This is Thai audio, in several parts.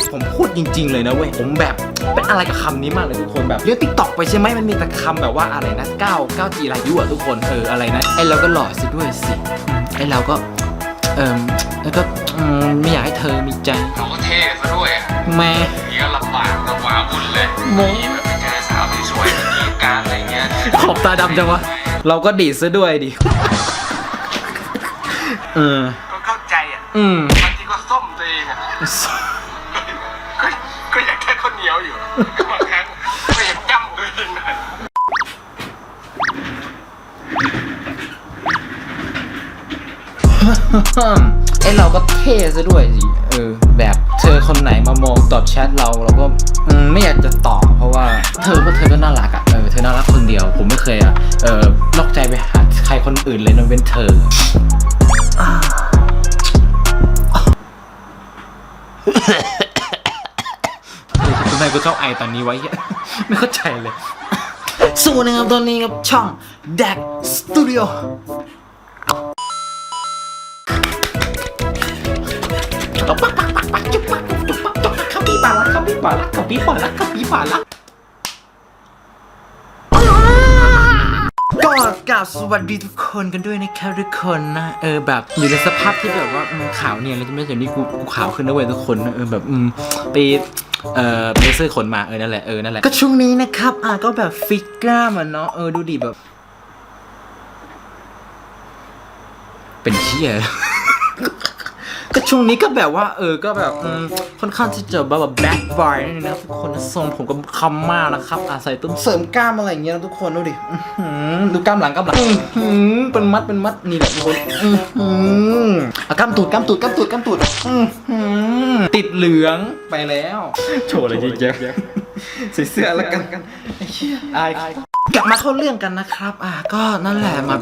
นี้ผมพูดจริง ๆ เลยนะเว้ย ผมแบบเป็นอะไรกับคำนี้มากเลยทุกคนแบบเรียนติ๊กต็อกไปใช่ไหมมันมีแต่คำแบบว่าอะไรนะก้าวก้าวจีรายุอะทุกคนเอออะไรนะไอเราก็หล่อซะด้วยสิไอเราก็เออแล้วก็อืมไม่อยากให้เธอมีใจเราก็เท่ซะด้วยอะแม่นี่ก็ลำบากลำบากวุ่นเลยโมนี่แบบไปเจอสาวสวยๆมีการอะไรเงี้ย ขอบตาดำจังวะ เราก็ดีดซะด้วยดิ เออ ก็เข้าใจอะอืม บางทีก็ส้มตัวเองอะ นียวอยู่บางครั้งไม่เห็นย่ำตัวเองหน่อยไอเราก็เท่ซะด้วยสิเออ แบบเธอคนไหนมามองตอบแชทเราเราก็อืมไม่อยากจะตอบเพราะว่าเธอก็เธอก็น่ารักอะเออเธอน่ารักคนเดียว ผมไม่เคยอะเออนอกใจไปหาใครคนอื่นเลยนอกเป็นเธอ กูชอบไอตอนนี้ไว้ ไม่เข้าใจเลย สู้นะครับตอนนี้กับช่อง d a c Studio ปักปักปักปักปักจุกปักจุกปักจุกปักคาปิบาระคาปิบาระคาปิบาระคาปิบาระก็กราบสวัสดีทุกคนกันด้วยนะครับทุกคนนะเออแบบอยู่ในสภาพที่แบบว่าอืมขาวเนี่ยแล้วจะไม่เดี๋ยวนี้กูกูขาวขึ้นนะเว้ยทุกคนนะเออแบบอืมไป เอ่อเลเซอร์ขนมาเออนั่นแหละเออนั่นแหละก็ช่วงนี้นะครับอะก็แบบฟิตกล้ามอะเนาะเออดูดิแบบ เป็นเชี่ยก็ช่วงนี้ก็แบบว่าเออก็แบบอืมค่อนข้างที่จะแบบแบบแบ็คไฟนี่นะทุกคนนะทรงผมก็คำมากนะครับอาศัยต้นเสริมกล้ามอะไรอย่างเงี้ยนะทุกคนดูดิอื้อหือดูกล้ามหลังกล้ามหลังอื้อหือเป็นมัดเป็นมัดนี่แหละทุกคนอื้อหืออะกล้ามตูดกล้ามตูดกล้ามตูดกล้ามตูดอื้อหือ ติดเหลืองไปแล้ว โชว์เลยเจ๊ใส่เสื้อแล้วกันไอ้เหี้ยอายกลับมาเข้าเรื่องกันนะครับ อะก็นั่นแหละมา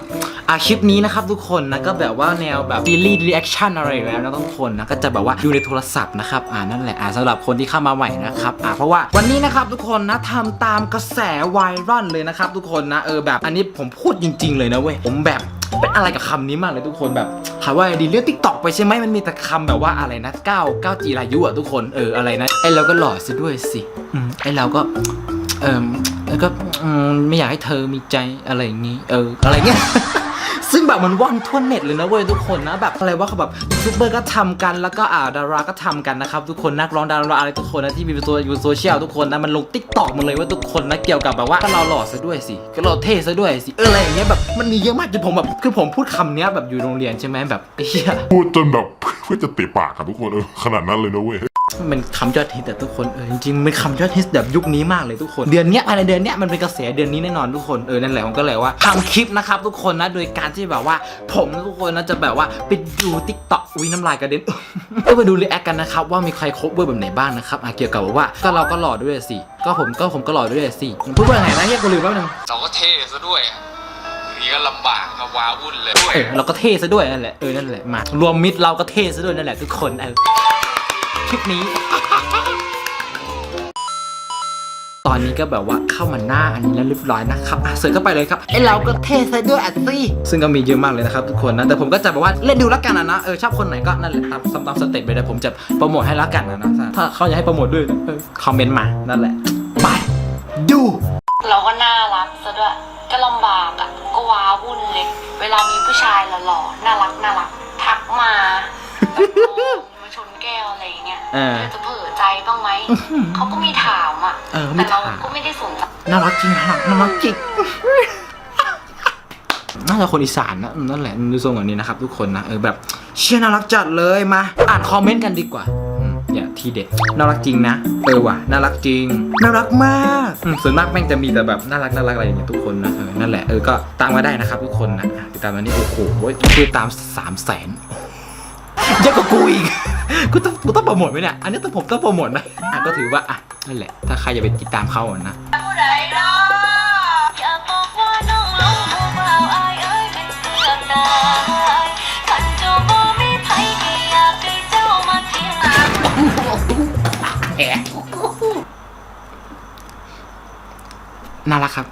อะคลิปนี้นะครับทุกคนนะก็แบบว่าแนวแบบซีรีส์รีแอคชั่นอะไรอยู่แล้วนะทุกคนนะก็จะแบบว่าอยู่ในโทรศัพท์นะครับอ่านั่นแหละอ่าสำหรับคนที่เข้ามาใหม่นะครับอ่าเพราะว่าวันนี้นะครับทุกคนนะทำตามกระแสไวรัลเลยนะครับทุกคนนะเออแบบอันนี้ผมพูดจริง ๆ เลยนะเว้ยผมแบบ เป็นอะไรกับคำนี้มากเลยทุกคนแบบถามว่าดีเรื่องติ๊กต็อกไปใช่ไหมมันมีแต่คำแบบว่าอะไรนะก้าวก้าวจีรายุอะทุกคนเอออะไรนะไอเราก็หล่อซะด้วยสิอืมไอเราก็เออแล้วก็อืมไม่อยากให้เธอมีใจอะไรอย่างนี้เอออะไรเงี้ย ซึ่งแบบมันว่อนทั่วเน็ตเลยนะเว้ยทุกคนนะแบบอะไรว่าเขาแบบยูทูบเบอร์ก็ทำกันแล้วก็อ่าดาราก็ทำกันนะครับทุกคนนักร้องดาราอะไรทุกคนนะที่มีตัวอยู่โซเชียลทุกคนนะมันลงติ๊กต็อกมดเลยว่าทุกคนนะเกี่ยวกับแบบว่าก็เราหล่อซะด้วยสิก็เราเท่ซะด้วยสิเอออะไรอย่างเงี้ยแบบมันมีเยอะมากจนผมแบบคือผมพูดคำเนี้ยแบบอยู่โรงเรียนใช่ไหมแบบเหี้ยพูดจนแบบเพื่อจะตะปากอะทุกคนเออขนาดนั้นเลยนะเว้ย มันคำยอดฮิตแต่ทุกคนเออจริงๆมันคำยอดฮิตแบบยุคนี้มากเลยทุกคน เดือนเนี้ยภายในเดือนเนี้ยมันเป็นกระแสเดือนนี้แน่นอนทุกคนเออนั่นแหละผมก็เลยว่าทำคลิปนะครับทุกคนนะโดยการที่แบบว่า ผมทุกคนนะจะแบบว่าไปดูทิกตอกอุ้ยน้ำลายกระเด็นก็ไปดูรีแอคกันนะครับว่ามีใครคบเวอร์แบบไหนบ้างนะครับอะเกี่ยวกับว่าก็เราก็หล่อด้วยสิก็ผมก็ผมก็หล่อด้วยสิผมพูดว่าไงนะเฮียกูลืมแป๊บนึงเราก็เท่ซะด้วยอะนี่ก็ลำบากลำบากวุ่นเลยด้วยเออเราก็เท่ซะด้วยนั่นแหละเออนั่นแหละมารวมมิตรเราก็เท่ซะด้วยนั่นแหละทุกคนเออ คลิปนี้ ตอนนี้ก็แบบว่าเข้ามาหน้าอันนี้แล้วเรียบร้อยนะครับอะเสิร์ชเข้าไปเลยครับไอเราก็เท่ซะด้วยอะสิซึ่งก็มีเยอะมากเลยนะครับทุกคนนะแต่ผมก็จะแบบว่าเล่นดูแล้วกันนะนะเออชอบคนไหนก็นั่นแหละตามตามสเต็ปไปเลยผมจะโปรโมทให้แล้วกันนะนะถ้าเขาอยากให้โปรโมทด้วยเออคอมเมนต์มานั่นแหละไปดูเราก็น่ารักซะด้วยก็ลำบากอะก็ว้าวุ่นเลยเวลามีผู้ชายหล่อๆน่ารักน่ารักทักมาแบบโอ้มา ชนแก้วอะไรอย่างเงี้ยเออเธอจะเผื่อใจบ้างไหมเขาก็มีถามอะเออมีแต่เราถามก็ไม่ได้สนใจน่ารักจริงฮะน่ารักจริงน่าจะคนอีสานนะอืมนั่นแหละดูทรงแบบนี้นะครับทุกคนนะเออแบบเชี่ยน่ารักจัดเลยมาอ่านคอมเมนต์กันดีกว่าอืมอย่าทีเด็ดน่ารักจริงนะเออว่ะน่ารักจริงน่ารักมากอืมส่วนมากแม่งจะมีแต่แบบน่ารักน่ารักอะไรอย่างเงี้ยทุกคนนะเออนั่นแหละเออก็ตามมาได้นะครับทุกคนนะอะติดตามวันนี้โอ้โหคือตามสามแสน เยอะกว่ากูอีกกูต้องกูต้องโปรโมทไหมเนี่ย อันนี้ต้องผมต้องโปรโมทนะอะก็ถือว่าอะนั่นแหละ ถ้าใครจะไปติดตามเขาอะนะ ผู้ใดรออยากบอกว่าน้องลงผู้บ่าวอายเอ้ยเป็นเสือกตายคันเจ้าบ่มีไผก็อยากให้เจ้ามาเที่ยงอาน่ารักครับ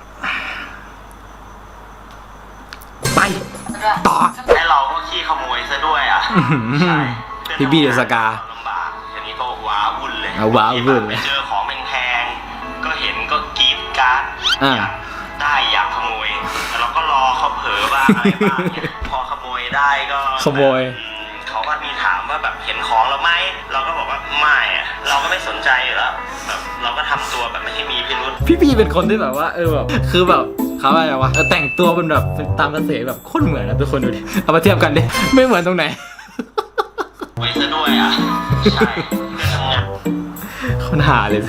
ขโมยซะด้วยอะอื้อหือพี่บี้เดอะสกาลำบากทีนี้ก็ว้าวุ่นเลยเอาว้าววุ่นเลย ไปเจอของแพงๆก็เห็นก็กรีดกราร์ดอ่า อยากได้อยากขโมยแต่เราก็รอเขาเผลอบ้างอะไรบ้างเนี่ยพอขโมยได้ก็ขโมย อืมเขาก็มีถามว่าแบบเห็นของเราไหมเราก็บอกว่าไม่อะเราก็ไม่สนใจอยู่แล้วแบบเราก็ทำตัวแบบไม่ให้มีพิรุษ พี่พีเป็นคนที่แบบว่าเออแบบคือแบบเขาอะไรวะเออแต่งตัวเป็นแบบเป็นตามกระแสแบบโคตรเหมือนนะทุกคนดูดิเอามาเทียบกันดิไม่เหมือนตรงไหน ไว้ซะด้วยอะ ใช่เพื่อทำงานคนหาเลย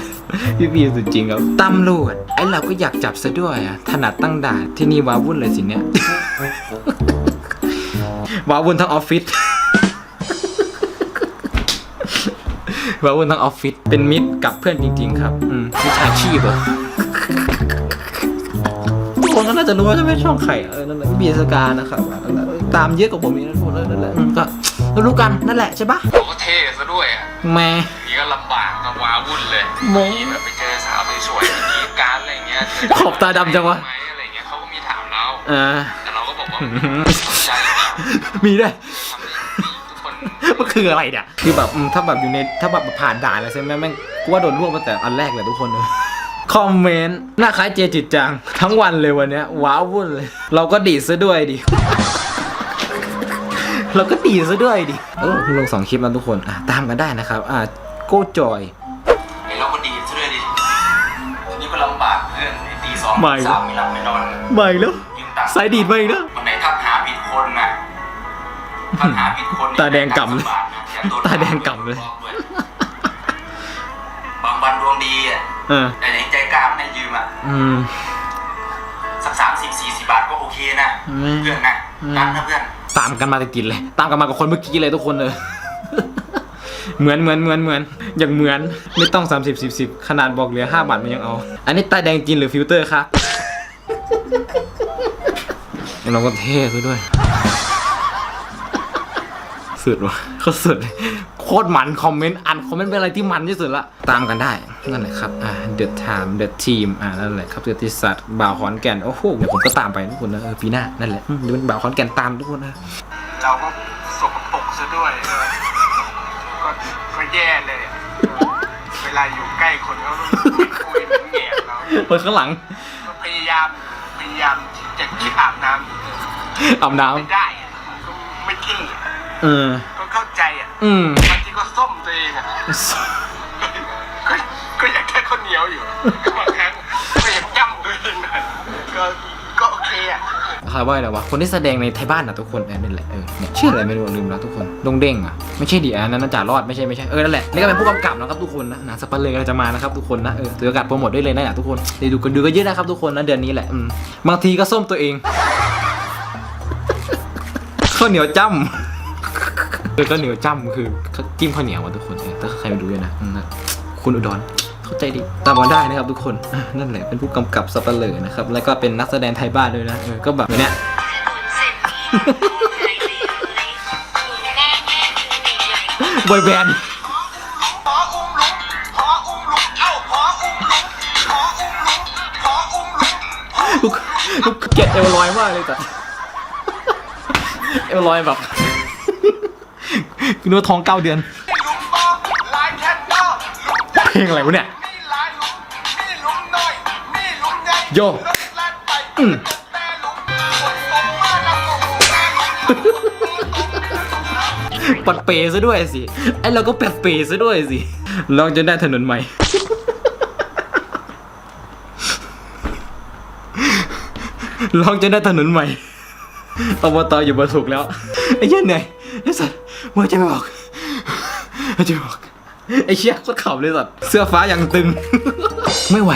พี่พีสุดจริงครับตำรวจไอ้เราก็อยากจับซะด้วยอะถนัดตั้งด่านที่นี่ว้าวุ่นเลยสิเนี่ย ว้าวุ่นทั้งออฟฟิศ ว้าวุ่นทั้งออฟฟิศเป็นมิตรกับเพื่อนจริง ๆ ครับ อืมวิชาชีพเหรอทุ กคนก็น่าจะรู้ว่าจะไม่ช่องไข่เออนั่นแหละพี่บีสกานะครับนั่นแหละตามเยอะกว่าผมอีกนะทุกคนเออนั่นแหละอืมก็รู้กันนั่นแหละใช่ปะเราก็เท่ซะด้วยอะแม่ นี่ก็ลำบากกับว้าวุ่นเลยโมมีแบบไปเจอสาวสวยๆที่กรีดกรารอะไรเงี้ยขอบตาดำจังวะ ไหมอะไรเงี้ยเขาก็มีถามเรา อ่า แต่เราก็บอกว่าไม่สนใจหรอกมีด้วย ทำให้ทุกคนมันคืออะไรเนี่ย คือแบบอืมถ้าแบบอยู่ในถ้าแบบผ่านด่านแล้วใช่ไหมแม่งกูว่าโดนรวบมาแต่อันแรกเลยทุกคนเลย คอมเมนต์หน้าคล้ายเจจิตจัง ทั้งวันเลยวันเนี้ยว้าวุ่นเลย เราก็ดีดซะด้วยดิ เราก็ดีดซะด้วยดิเออลงสองคลิปแล้วทุกคนอะตามกันได้นะครับ อะโกจอยไอ้เราก็ดีซะด้วยดิทีนี้ก็ลำบากเพื่อนไอ้ตีสองไม่ ตีสามไม่หลับไม่นอนใหม่แล้วยืมตังค์สายดีดมาอีกแล้ว วันไหนทักหาผิดคนนะทักหาผิดคนนี่ตาแดงกำเลยบาทนะอย่โนตาแดงกำเลยบอกด้วยบางวันดวงดีอะ เออ แต่ไหนใจกล้าไม่ยืมอะอืม สักสามสิบสี่สิบบาทก็โอเคนะ อืมเพื่อนนะรักนะเพื่อน ตามกันมาติดๆเลย ตามกันมากับคนเมื่อกี้เลยทุกคนเลย เหมือนเหมือนเหมือนเหมือนอย่างเหมือนไม่ต้อง 30 10 10ขนาดบอกเหลือ 5 บาทมันยังเอา อันนี้ตาแดงจริงหรือฟิลเตอร์ครับ เราก็เท่ซะด้วย สุดว่ะเขาสุดเลยโคตรมันคอมเมนต์อันคอมเมนต์เป็นอะไรที่มันที่สุดละตามกันได้นั่นแหละครับอ่า The Time The Team อ่านั่นแหละครับเดือดที่สัตว์บ่าวขอนแก่นโอ้โหเดี๋ยวผมก็ตามไปทุกคนนะเออปีหน้านั่นแหละอืมเดี๋ยวเป็นบ่าวขอนแก่นตามทุกคนนะเราก็สกปรกซะด้วยเออก็ก็แย่เลยอะเวลาอยู่ใกล้คนเขาคุยเหมือนแง่เราเปิดข้างหลังก็พยายามพยายามที่จะคิดอาบน้ำอาบน้ไม่ได้อะก็ไม่เท่อะำเออก็เข้าใจอะ อืมบางทีก็ส้มตัวเองอะก็ก็อยากแค่ข้าวเหนียวอยู่บางครั้งก็อยากย่ำตัวเองหน่อยก็ก็โอเคอะใครว่าอะไรวะ คนที่แสดงในไทยบ้านนะทุกคนเออนั่นแหละเออเนี่ยชื่ออะไรไม่รู้ลืมแล้วทุกคนดงเด้งอะไม่ใช่ดิอันนั้นนะจ่ารอดไม่ใช่ไม่ใช่เออนั่นแหละนี่ก็เป็นผู้กำกับนะครับทุกคนนะหนังสปาเลยจะมานะครับทุกคนนะเออถือโอกาสโปรโมทได้เลยนะอยากทุกคนเดี๋ยวดูกันดูกันเยอะนะครับทุกคนนะเดือนนี้แหละอืมบางทีก็ส้มตัวเองข้าวเหนียวจ้ำ คือข้าวเหนียวจ้ำคือจิ้มข้าวเหนียวอะทุกคนถ้าใครมาดูด้วยนะอืมนะคุณอุดรเข้าใจดีตามมาได้นะครับทุกคนนั่นแหละเป็นผู้กำกับสับเปลือนะครับแล้วก็เป็นนักแสดงไทยบ้านด้วยนะก็แบบเนี้ยบอยแบนด์ลูกลูกเกลียดเอวลอยมากเลยแต่เอวลอยแบบ คือเนื้อท้องเก้าเดือน เพลงอะไรวะเนี่ย โย อืม ปัดเปซะด้วยสิ ไอเราก็แปดเปซะด้วยสิลองจนได้ถนนใหม่ ลองจนได้ถนนใหม่อบตอยู่บนถูกแล้ว ไอ้เหี้ยเหนื่อยไอ้สัส ว่าจะไม่บอกว่าจะไม่บอกไอ้เชี่ยโคตรขำเลยสัสเสื้อฟ้ายังตึง ไม่ไหว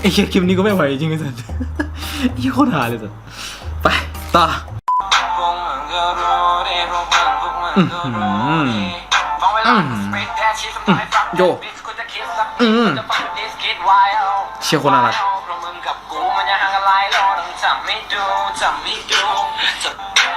ไอ้เชี่ยคลิปนี้ก็ไม่ไหวจริงๆไอ้สัสไอ้เชี่ยโคตรหาเลยสัสไปต่ออื้อหืออื้อหือโยอืมเชี่ยคนน่ารัก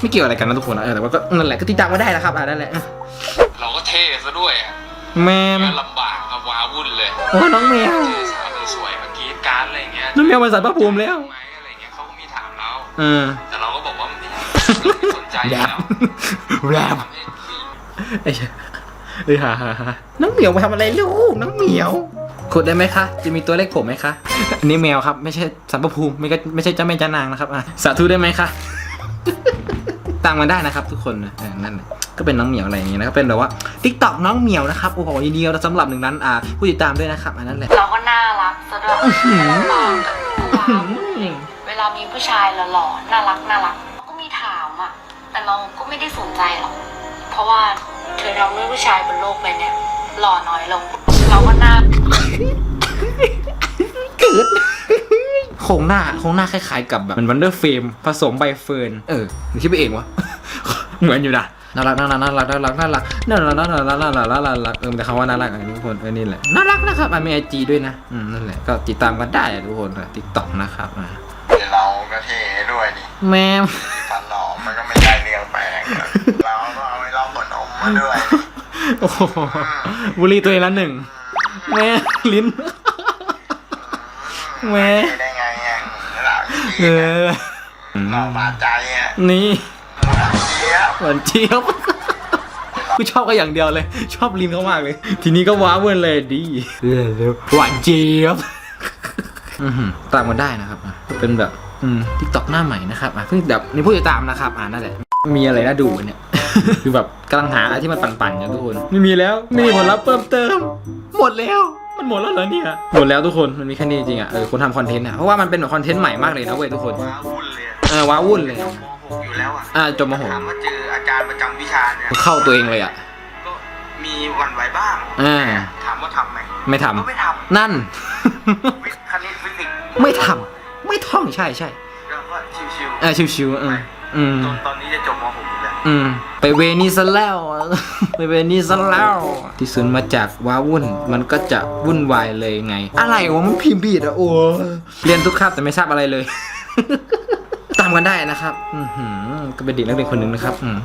ไม่เกี่ยวอะไรกันนะทุกคนนะเออแต่ว่าก็นั่นแหละก็ติดตามมาได้นะครับอ่านั่นแหละเราก็เท่ซะด้วยอะแมมก็ลำบากครับว้าวุ่นเลยโอ้น้องแมวเจอสาวสวยๆเมื่อกี้การดอะไรอย่างเงี้ยน้องแมวมาสารพระภูมิแล้วไหมอะไรอย่างเงี้ยเขาก็มีถามเราเออแต่เราก็บอกว่าไม่เราไม่สนใจอแรยู่ปแล้วแรปไอ้เหี้ยเอ้ยฮ่าฮ่าฮ่าน้องเหมียวมาทำอะไรลูกน้องเหมียวขุดได้ไหมคะ จะมีตัวเลขผมไหมคะ อันนี้แมวครับ ไม่ใช่สัมปภูมิ ไม่ก็ไม่ใช่เจ้าแม่จ้านางนะครับ อะ สาธุได้ไหมคะ ตามมาได้นะครับ ทุกคนนะเออนั่นแหละก็เป็นน้องเหมียวอะไรอย่างงี้นะครับเป็นแบบว่าทิกตอกน้องเหมียวนะครับโอ้โหยินดีสำหรับหนึ่งนั้นอ่าผู้ติดตามด้วยนะครับอันนั้นแหละ เราก็น่ารักซะด้วยว้าวเวลามีผู้ชายหล่อๆน่ารักน่ารักเราก็มีถามอะแต่เราก็ไม่ได้สนใจหรอก เพราะว่าเธอทำให้ผู้ชายบนโลกใบเนี้ยหล่อน้อยลง เราก็น่า เกิด โครงหน้าโครงหน้าคล้ายๆกับแบบมันวันเดอร์เฟมผสมใบเฟิร์นเออหรือคิดไปเองวะเหมือนอยู่นะน่ารักน่ารักน่ารักน่ารักน่ารักน่ารักน่ารักน่ารักน่ารักน่ารักน่ารักเออแต่คำว่าน่ารักอะทุกคนเออนี่แหละน่ารักนะครับอะมีไอจีด้วยนะอืมนั่นแหละก็ติดตามกันได้อะทุกคนติ๊กต็อกนะครับอะเราก็เท่ด้วยนี่แม่มฟันหล่อมันก็ไม่ได้เรียงแปลงอะเราก็เอาไว้เล่าขนมมาด้วยโอ้โหบุหรีตัวเองละหนึ่งแม่ลิ้นแม่ได้ไงอะ เราเออเราบาดใจอะนี่เจี๊ยบหวานเจี๊ยบกูชอบก็อย่างเดียวเลย ชอบลิ้นเขามากเลย ทีนี้ก็ว้าเวินเลยดีหวานเจี๊ยบอื้อหือตามกันได้นะครับอะเป็นแบบอืมทิกตอกหน้าใหม่นะครับอะเพิ่งแบบนี่ผู้ติดตามนะครับ อ่านั่นแหละ มีอะไรน่าดูเนี่ย คือแบบกำลังหาอะไรที่มันปั่นๆกันทุกคน ไม่มีแล้ว ไม่มีผลลัพธ์เพิ่มเติม หมดแล้ว มันหมดแล้วเหรอเนี่ยหมดแล้วทุกคนมันมีแค่นี้จริงๆอะเออคนทำคอนเทนต์อะเพราะว่ามันเป็นแบบคอนเทนต์ใหม่มากเลยนะเว้ยทุกคนว้าวุ่นเลยอะเออว้าวุ่นเลยม .6 อยู่แล้วอะอ่าจบมหกถามว่าเจออาจารย์ประจำวิชาเนี่ยเข้าตัวเองเลยอะก็มีหวั่นไหวบ้าง อ่าถามว่าทำไหมไม่ทำก็ไม่ทนั่นำวิทย์คณิตฟิสิกส์ไม่ทำไม่ท่องใช่ใช่แล้วก็ชิวเออชิวๆอืมอืมๆจนตอนนี้จะจบม .6 อืม ไปเวนิสซะแล้ว ไปเวนิสซะแล้ว ที่ซื้อมาจากว้าวุ่น มันก็จะวุ่นวายเลยไง อะไรวะมันพิมพ์ผิดอะโอ้เรียนทุกคาบแต่ไม่ทราบอะไรเลย ตามกันได้นะครับ อือหือก็เป็นเด็กนักเรียนคนหนึ่งนะครับ อืม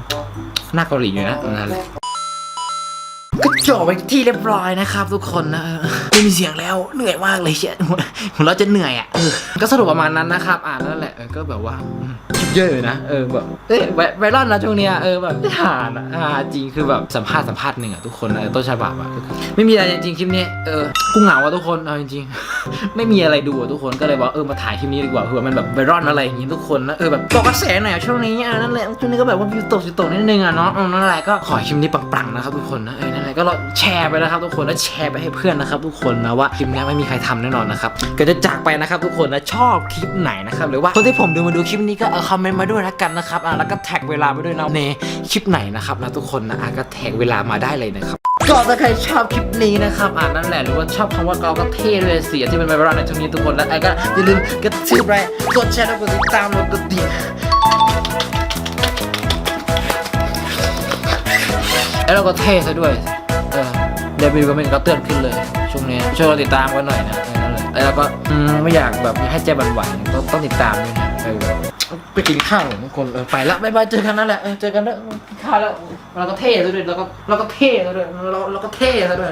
หน้าเกาหลีอยู่นะนั่นแหละ ก็จบไปที่เรียบร้อยนะครับ ทุกคนนะเออไม่มีเสียงแล้วเหนื่อยมากเลยเชียหัวเราะจะเหนื่อยอะเออก็สรุปประมาณนั้นนะครับ อ่านนั่นแหละเออก็แบบว่าอืมคิดเยอะนะเออแบบเอ้ยไวไวรัลนะช่วงเนี้ยเออแบบไม่ทานอะอ่าจริงคือแบบสัมภาษณ์สัมภาษณ์หนึ่งอะทุกคนเออต้นฉบับอะก็คือไม่มีอะไรจริงๆคลิปนี้เออกูเหงาอะทุกคนเอาจริงๆไม่มีอะไรดูอะทุกคนก็เลยบอกเออมาถ่ายคลิปนี้ดีกว่าเผื่อมันแบบไวรัลอะไรอย่างงี้ทุกคนนะเออแบบบอกกระแสหน่อยอะช่วงนี้อะนั่นแหละช่วงนี้ก็แบบว่าวิวตกสิตกนิดนึงอะเนาะเออนั่นแหละก็ขอให้คลิปนี้ปังๆนะครับทุกคนนะเออนั่นแหละก็เราแชร์ไปนะครับทุกคนแล้วแชร์ไปให้เพื่อนนะครับ ทุกคนนะว่าคลิปนี้ไม่มีใครทำแน่นอนนะครับก็จะจากไปนะครับทุกคนนะชอบคลิปไหนนะครับหรือว่าคนที่ผมดูมาดูคลิปนี้ก็เออคอมเมนต์มาด้วยละกันนะครับอะแล้วก็แท็กเวลาไปด้วยนะในคลิปไหนนะครับนะทุกคนนะอะก็แท็กเวลามาได้เลยนะครับก็ถ้าใครชอบคลิปนี้นะครับอ่านนั่นแหละหรือว่าชอบคำว่าเราก็เท่ด้วยเสียที่เป็นไวรัลในช่วงนี้ทุกคนแล้วไอ้ก็อย่าลืมกระทืบไลค์กดแชร์แล้วกดติดตามแล้วกดดิ่งแล้วเราก็เท่ซะด้วย เดบิวต์ก็เป็นก็เตือนขึ้นเลยช่วงนี้ช่วยเราติดตามกันหน่อยนะเออนั่นแหละแล้วก็ไม่อยากแบบให้ใจบันไหวก็ต้องติดตามด้วยนะเออไปกินข้าวทุกคนเออไปละบ๊ายบายเจอกันนั่นแหละเออเจอกันแล้วกินข้าวแล้วเราก็เท่ซะด้วยเราก็เราก็เท่ซะด้วยเราเราก็เท่ซะด้วย